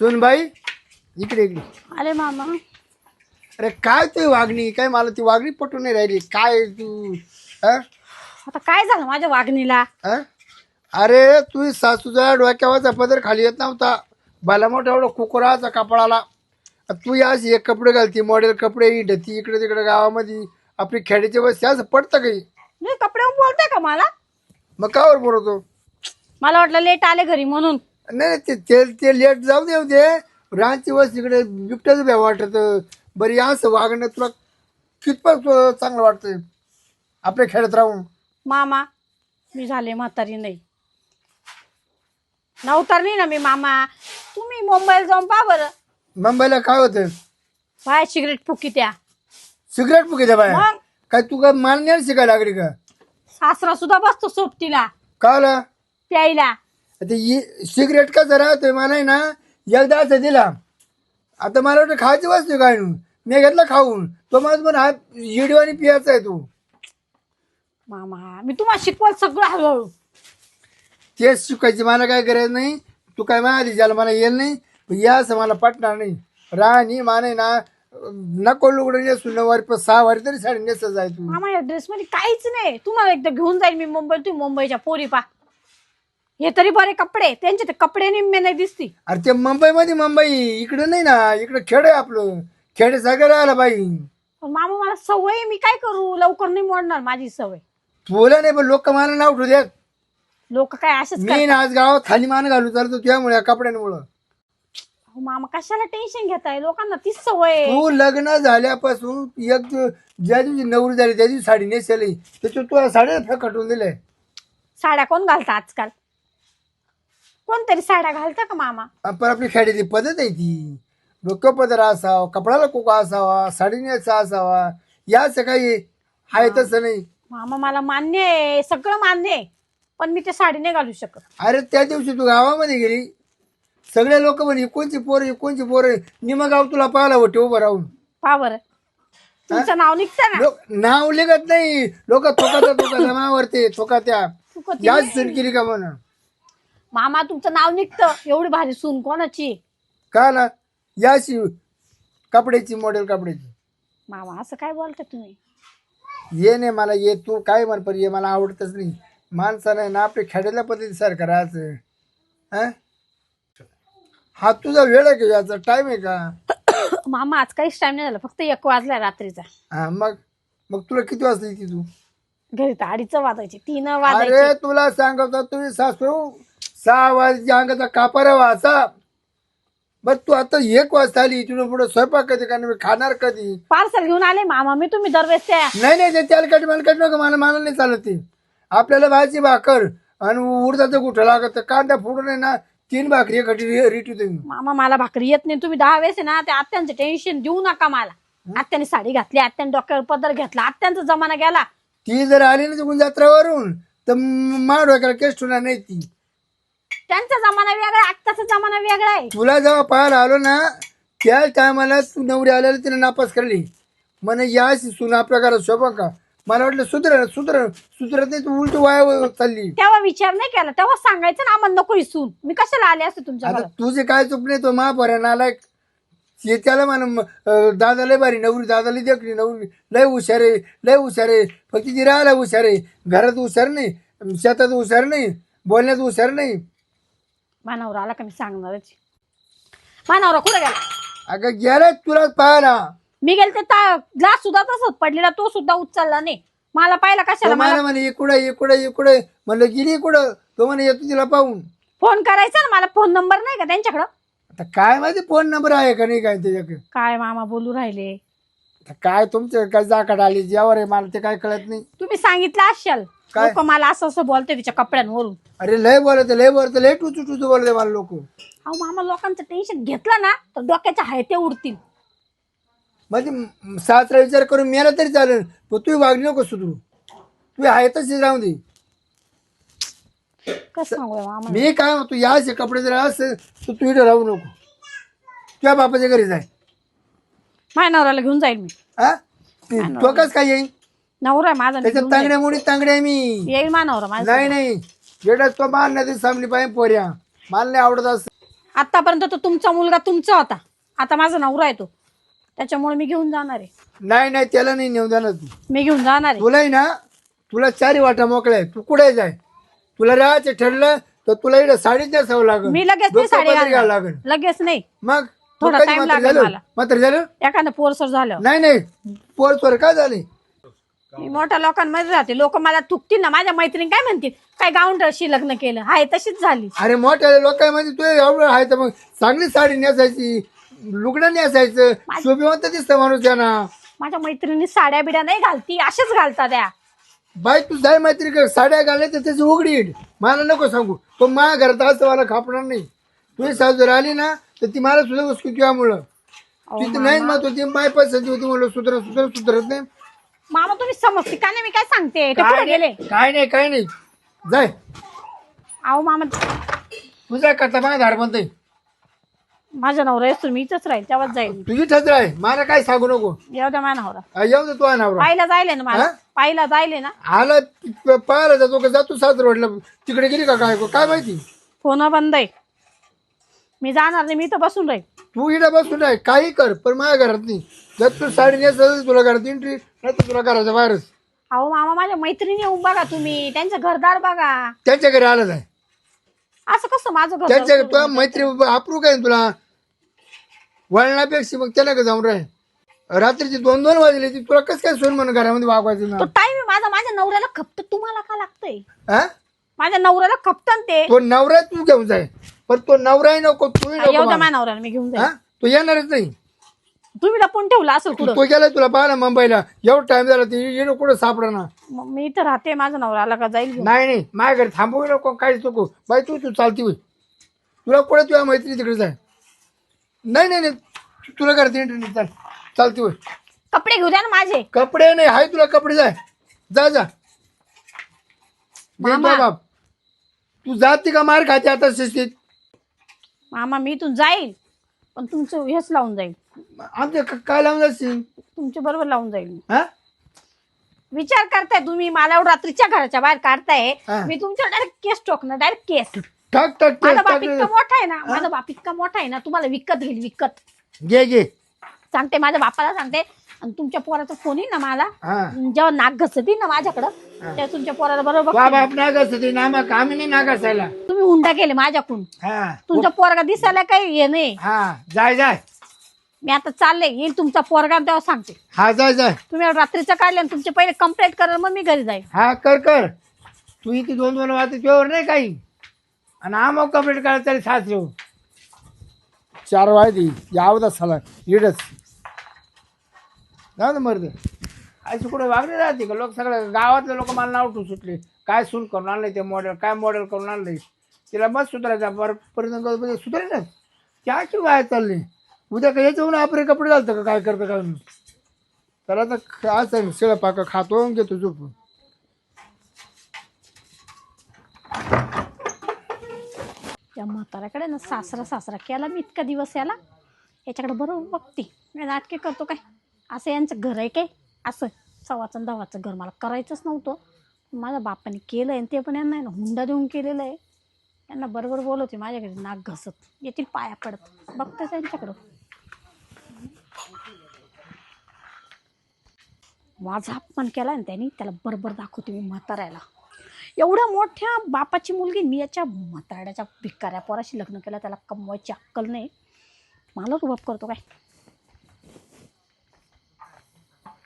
सुनबाई इकडे इकडे. अरे मामा. अरे काय तुझी वागणी? काय मला ती वागणी पटून नाही राहिली. काय तू? आता काय झालं माझ्या वागणीला? अरे तू सासूचा डोक्यावरचा पदर खाली येत नव्हता. बाला मोठा एवढा कुकुराचा कपडाला. तू या अशी एक कपडे घालती मॉडेल कपडे ढती इकडे तिकडे गावामध्ये. आपली खेड्याची बस असं पडतं काही मी कपडे बोलते का मला? मग कावर बोलतो? मला वाटलं लेट आले घरी म्हणून. नाही ते ते ते लेट जाऊ दे दे. रांची बस इकडे बिबट्याचं भ्या वाटत. बरी असं वागणं तुला कितपत चांगलं वाटतंय? आपल्या खेड्यात राहून. मामा मी झाले म्हातारी नाही. नवतर नाही ना मी मामा. तुम्ही मुंबईला जाऊन पहा बरं. मुंबईला काय होतं बाय सिगरेट फुकी त्या सिगरेट फुकीच्या बाया मग? काय तू काय मान्य शिकायला लागली का? सासरा सुद्धा बसतो सोबतीला. का आला प्यायला. इ- सिगरेट का जरा होतोय? मला आहे ना एकदा असं दिला. आता मला वाटतं खायची वस्तू काय मी घेतला खाऊन. तो माझं पण हा आणि पियाचा आहे तू. मामा मी तुम्हाला शिकवल सगळं हळूहळू. तेच शिकायची मला काय गरज नाही. तू काय म्हणाली ज्याला मला येईल नाही पण या असं मला पटणार नाही. राणी माने ना नको लुगडं नेसून नऊवारी पण सहा वारी तरी साडी नेसत जाय तू. मामा या ड्रेस मध्ये काहीच नाही. तुम्हाला एकदा घेऊन जाईल मी मुंबईत तुम्ही मुंबईच्या पोरी पा. हे तरी बरे कपडे त्यांचे ते कपडे निम्मे नाही दिसती. अरे ते मुंबईमध्ये मुंबई. इकडं नाही ना. इकडं खेड आहे आपलं. खेड सगळं राहिलं बाई. पण मामा मला सवय आहे, मी काय करू? लवकर नाही मोडणार माझी सवय. बोला नाही पण लोक मला नाव ठेवू देत लोक काय असेच मी ना आज गावात खाली मान घालू चालतो त्यामुळे या कपड्यांमुळं. अहो, मामा कशाला टेन्शन घेताय? लोकांना तीच सवय आहे. तू लग्न झाल्यापासून एक ज्या दिवशी नवरी झाली त्या दिवशी साडी नेसली त्याच्यात तू साड्या फकटून दिले साड्या कोण घालता आजकाल? कोणतरी साड्या घालता का मामा? आपण आपली खेड्याची पद्धत आहे ती. डोकं पदर असावा कपड्याला कोका असावा साडी नेसा असावा याच काही आहे तसं नाही. मामा मला मान्य आहे सगळं मान्य आहे पण मी ते साडी नाही घालू शकत. अरे त्या दिवशी तू गावामध्ये गेली. सगळे लोक म्हणे कोणची पोरं कोणची पोरं? निम गाव तुला पाहायला होते उभं राहून. पा बरं. तुमचं नाव निघतं ना? लोक नाव लिखत नाही. लोक थोकाच्या थोका जमावरते थोका त्या चुकत याच केली का म्हणून? मामा तुमचं नाव निघतं. एवढी भारी सून कोणाची? का ना याशी कपड्याची मॉडेल कपड्याची. मामा असं काय बोलता तुम्ही? ये नाही मला ये तू काय म्हण पण ये मला आवडतच नाही. माणसानं ना आपल्या खेड्याला पद्धती सारखं राहायचं हं? हा तुझा वेळ आहे का याचा? टाइम आहे का? मामा आज काहीच टाइम नाही झाला. फक्त एक वाजला रात्रीचा. हा मग मग तुला किती वाजता येते तू? घरी तर अडीच वाजायचे तीन अरे वाजायचे तुला सांगतो तुम्ही सासू सहा वाजच्या अंगाचा कापारा वाचा. बर तू आता एक वाजता आली तुला पुढे स्वयंपाक कधी का मी खाणार कधी? पार्सल घेऊन आले मामा मी तुम्ही दरवेळेस त्या नाही नाही ते तेलकट मलकट नको मला मला नाही चालत ते. आपल्याला भाजी भाकर आणि उडदाचं गुठं लागत कांदा फोडून आहे ना तीन भाकरी एकटी रिटू तुम्ही मामा मला भाकरी येत नाही. तुम्ही दहा वेळेस आहे ना त्या आत्यांचं टेन्शन देऊ नका मला. आत्याने साडी घातली आत्याने डोक्यावर पदर घेतला आत्यांचा जमाना गेला. ती जर आली ना तिकडून जत्रावरून तर माड डोक्याला केस ठेवणार नाही ती. त्यांचा जमाना वेगळा आत्ताचा जमाना वेगळा आहे. तुला जेव्हा पाहायला आलो ना त्या टायमाला तू नवरी आल्याला तिने नापास करली. म्हणे या सुना आपल्या घरात शोभा का? मला वाटलं सुधर सुधर सुधरत नाही तू उलट वाया चालली. तेव्हा विचार नाही केला. तेव्हा सांगायचं ना आम्हाला नको इसून. मी कशाला आले असते तुमच्या आता घरात? तुझे काय चुकले तो महापर्यंत आलाय हे त्याला म्हणा दादा लय भारी नवरी दादा लय देखली नवरी लय हुशार आहे लय हुशार आहे. फक्त ती राहायला हुशार आहे. घरात हुशार नाही शेतात हुशार नाही बोलण्यात हुशार नाही. मानावर आला का मी सांगणारच मानावर कुठे गेला? अगं गेलाय तुला पाहायला मी गेले ते ग्लास सुद्धा तसंच पडलेला तो सुद्धा उचलला नाही. मला पाहिला कशाला? मला मला म्हणे इकडे इकडे इकडे. म्हणलं गेली इकडं तो म्हणे येतो तिला पाहून. फोन करायचा ना मला फोन नंबर नाही का त्यांच्याकडं? आता काय माहिती फोन नंबर आहे का नाही काय त्याच्याकडे? काय मामा बोलू राहिले? आता काय तुमचं काय जाकड आली ज्यावर आहे मला ते काय कळत नाही. तुम्ही सांगितलं असाल. काय? लोक मला असं असं बोलते तिच्या कपड्यांवरून. अरे लय बोलत लय बोलत लय टुचू टुचू बोलते मला लोक. अहो मामा लोकांचं टेन्शन घेतलं ना तर डोक्याच्या हाय ते उडतील. म्हणजे सासरा विचार करून मेला तरी चालेल पण तू वागणी नको सुधरू. तू आहे तशीच राहून दे. कसं सांगू मामा मी काय म्हणतो या असे कपडे जर असेल तर तू इथे राहू नको. तुझ्या बापाच्या घरी जाय माझ्या नवऱ्याला घेऊन जाईल मी. हा? तो कस काय येईल नवरा आहे माझा मी जाईल. तांगड्या मुडी तांगड्या आहे मी. येईल माझा नवरा माझा नाही नाही. जेवढा तो मान नाही सामली पाहिजे पोऱ्या. मला नाही आवडत असं. आतापर्यंत तो तुमचा मुलगा तुमचा होता. आता माझा नवरा आहे तो. त्याच्यामुळे मी घेऊन जाणार आहे. नाही नाही त्याला नाही नेऊ देणार तू. मी घेऊन जाणार आहे. तुलाही ना तुला चारी वाटा मोकळ्या आहे. तू कुठे जाय? तुला राहायचं ठरलं तर तुला इकडे साडीच नेसावं लागेल. मी लगेच नाही साडी पदर घ्यावं घालणार. लागेल. लगेच नाही. मग? थोडा time मात्र लागेल मला. मात्र झालं? एखादं पोरसर झालं. नाही नाही. पोर चोर काय झाले? मी मोठ्या लोकांमध्ये राहते. लोक मला थुकतील ना माझ्या मैत्रीण काय म्हणतील? काय गाऊंडरशी लग्न केलं? हाय तशीच झाली. अरे मोठ्या लोकांमध्ये तू एवढं आहे तर मग चांगली साडी नेसायची लुगडं नेसायचं शोभिवंत दिसतं माणूस त्यांना माझ्या मैत्रिणी साड्या बिड्या नाही घालती अशाच घालतात त्या. बाई तू जाय मैत्री कर साड्या घालल्या तर त्याची उघडी येईल. मला नको सांगू. तो माझ्या घरात असं मला खापणार नाही. तुझी सासू जर आली ना तर ती मला सुद्धा उचकू तुझ्यामुळं तिथे नाही मत होती माय पसंती होती म्हणलं सुधर सुधर सुधरत नाही. मामा तुम्ही समजते. का नाही मी काय सांगते? ते काय गेले नाही काय नाही काय नाही. जाय. अहो मामा. तुझा करता माझ्या धार बनतय. माझा नवरा येतो मी इथंच राहील तेव्हाच जाईल. तुझी ठसरा आहे मला काय सांगू नको. येऊ द्या माझा नवरा. आ, येऊ दे तू नवरा. पाहिला जायले ना मला? हा? पाहिला जायले ना? आला प- पाहायला जातो का? जातो सासर वाटलं तिकडे गेली का काय? काय माहिती? फोन बंद आहे. मी जाणार नाही मी इथं बसून राहील. तू इकडे बसून आहे काही कर पण माझ्या घरात नाही. जर तू साडी नेसल तुला घरात एंट्री नाही तर तुला घराच्या बाहेरच. अहो मामा माझ्या मैत्रिणी येऊन बघा तुम्ही. त्यांचं घरदार बघा. त्यांच्या घरी आलं आहे असं कसं माझं घर त्यांच्या तुला मैत्री अप्रू काय तुला? वळणापेक्षा मग त्याला का जाऊन राह रात्रीची दोन दोन वाजले ती तुला कसं काय सोन म्हणून घरामध्ये वागवायचं ना? टाइम माझा. माझ्या नवऱ्याला खपत. तुम्हाला का लागतंय? हा? माझ्या नवऱ्याला खपतं ते. तो नवरा तू घेऊन जाय. पण तो नवराही नको येऊ द्या मला. माझ्या नवऱ्याला मी घेऊन जाईल हा? तो येणारच नाही. तुम्ही लपून ठेवला असेल कुठं? तो गेला तुला पाहा ना मुंबईला. एवढा टाइम झाला ते येणं कुठं सापडा ना मग मी इथं राहते माझा नवरा आला का जाईल घेऊन. नाही नाही. माझ्या घरी थांबवू नको काहीच नको. बाई तू तू चालती होय. तुला कुठे तुझ्या मैत्री तिकडे जाय? नाही नाही नाही. तू- तुला करते इंटरनेट चाल. चालती होय. कपडे घेऊ द्या ना माझे. कपडे नाही हाय तुला कपडे जाय. जा जा. दे मामा. जा बाप. तू जाती का मार खाते आता शिस्तीत? मामा मी इथून जाईल पण तुमचं हेच लावून जाईल. आमच्या क- काय लावून जाशील? तुमच्या बरोबर लावून जाईल मी. हा? विचार करताय तुम्ही मला एवढं रात्रीच्या घराच्या बाहेर काढताय. हा. मी तुमच्या डायरेक्ट केस टोकणार डायरेक्ट केस टाक टाक माझा बाप इतका मोठा आहे ना माझा बाप इतका मोठा आहे ना तुम्हाला विकत घेईल विकत. घे घे. सांगते माझ्या बापाला सांगते आणि तुमच्या पोराचा फोन येईल ना मला हा. जेव्हा नाक घसतील ना माझ्याकडं तेव्हा तुमच्या पोराला बरोबर वा बघते. बाप नागास ते नामक आम्ही नाही नागासायला तुम्ही हुंडा केले माझ्याकडून. हा. तुमच्या पोरगा दिसायला काही हे नाही. हा जाय जाय. मी आता चालले येईल तुमचा पोरगा आणि तेव्हा सांगते. हा जाय जाय. तुम्ही रात्रीचं काढले आणि तुमचे पहिले कंप्लेंट करा मग मी घरी जाईल. हा कर कर. तू इथे दोन दोन वाजता तुझ्यावर नाही काही. आणि आमक कंप्लीट करायला तरी सात येऊ चार वाजती यावं साला. इडच जाऊ दे मर्द. अशी कुठे वागणी राहते का? लोक सगळं गावातले लोक मला नाव ठेवून सुटले. काय सून करून आणलंय ते मॉडेल काय मॉडेल करून आणलंय? तिला बस सुधारायचा. बरं पर्यंत सुधारे ना त्या की काय चालले? उद्या काय याच्याहून आपले कपडे घालतं का? काय करतं काय त्याला तर असं शिळा पाका खातो घेतो झोपून. त्या म्हाताऱ्याकडे ना सासरा सासरा केला मी इतका दिवस याला. याच्याकडे बरोबर बघते. मी नाटके करतो काय? असं यांचं घर आहे काय? असं सव्वाचं दवाचं घर मला करायचंच नव्हतं. माझ्या बापाने केलं आहे ते पण यांना आहे ना हुंडा देऊन केलेलं आहे. यांना बरोबर बोलवते माझ्याकडे नाक घसत. येतील पाया पडत. बघताच त्यांच्याकडं. माझा अपमान केला ना त्यांनी त्याला बरोबर दाखवते मी म्हाताऱ्याला. एवढ्या मोठ्या बापाची मुलगी मी याच्या म्हातारड्याच्या भिकाऱ्या पोराशी लग्न केलं त्याला कमवायची अक्कल नाही. मला रुबाब करतो काय?